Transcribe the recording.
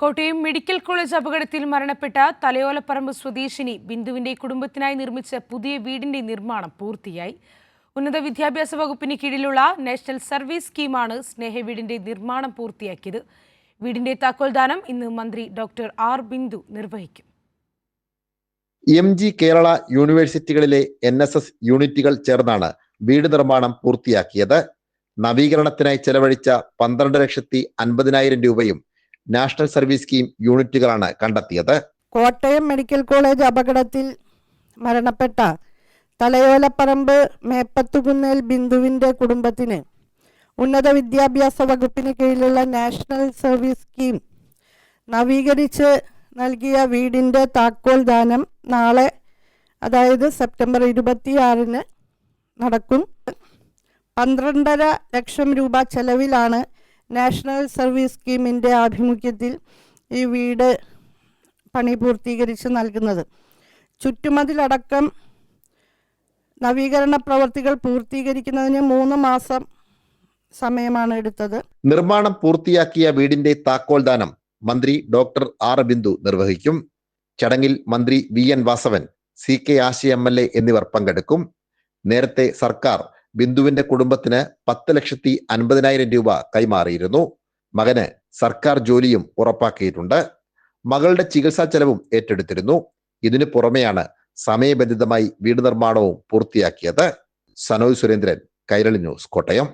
Kottayam medical college അപകടത്തിൽ മരണപ്പെട്ട തലയോലപ്പറമ്പ് സ്വദേശിനി ബിന്ദുവിന്റെ കുടുംബത്തിനായി നിർമ്മിച്ച പുതിയ വീടിന്റെ നിർമ്മാണം പൂർത്തിയായി. ഉന്നത വിദ്യാഭ്യാസ വകുപ്പിന് കീഴിലുള്ള നാഷണൽ സർവീസ് സ്കീമാണ് സ്നേഹവീടിന്റെ നിർമ്മാണം പൂർത്തിയാക്കിയത്. വീടിന്റെ താക്കോൽദാനം ഇന്ന് മന്ത്രി ഡോക്ടർ ആർ ബിന്ദു നിർവഹിക്കും. എം ജി കേരള യൂണിവേഴ്സിറ്റികളിലെ എൻ എസ് എസ് യൂണിറ്റുകൾ ചേർന്നാണ് വീട് നിർമ്മാണം പൂർത്തിയാക്കിയത്. നവീകരണത്തിനായി ചെലവഴിച്ച പന്ത്രണ്ട് ലക്ഷത്തി അൻപതിനായിരം രൂപയും നാഷണൽ സർവീസ് സ്കീം യൂണിറ്റുകളാണ് കണ്ടെത്തിയത്. കോട്ടയം മെഡിക്കൽ കോളേജ് അപകടത്തിൽ മരണപ്പെട്ട തലയോലപ്പറമ്പ് മേപ്പത്തുകുന്നേൽ ബിന്ദുവിന്റെ കുടുംബത്തിന് ഉന്നത വിദ്യാഭ്യാസ വകുപ്പിന് കീഴിലുള്ള നാഷണൽ സർവീസ് സ്കീം നവീകരിച്ച് നൽകിയ വീടിന്റെ താക്കോൽ ദാനം നാളെ അതായത് സെപ്റ്റംബർ ഇരുപത്തിയാറിന് നടക്കും. പന്ത്രണ്ടര ലക്ഷം രൂപ ചെലവിലാണ് നാഷണൽ സർവീസ് സ്കീമിന്റെ ആഭിമുഖ്യത്തിൽ ഈ വീട് പണി പൂർത്തീകരിച്ച് നൽകുന്നത്. ചുറ്റുമതിലടക്കം നവീകരണ പ്രവർത്തികൾ പൂർത്തീകരിക്കുന്നതിന് മൂന്ന് മാസം സമയമാണ് എടുത്തത്. നിർമ്മാണം പൂർത്തിയാക്കിയ വീടിന്റെ താക്കോൽദാനം മന്ത്രി ഡോക്ടർ ആർ ബിന്ദു നിർവഹിക്കും. ചടങ്ങിൽ മന്ത്രി V N Vasavan C K Ashi M L A എന്നിവർ പങ്കെടുക്കും. നേരത്തെ സർക്കാർ ബിന്ദുവിന്റെ കുടുംബത്തിന് പത്ത് ലക്ഷത്തി അൻപതിനായിരം രൂപ കൈമാറിയിരുന്നു. മകന് സർക്കാർ ജോലിയും ഉറപ്പാക്കിയിട്ടുണ്ട്. മകളുടെ ചികിത്സാ ചെലവും ഏറ്റെടുത്തിരുന്നു. ഇതിനു പുറമെയാണ് സമയബന്ധിതമായി വീട് നിർമ്മാണവും പൂർത്തിയാക്കിയത്. സനോജ് സുരേന്ദ്രൻ കൈരളി ന്യൂസ് കോട്ടയം.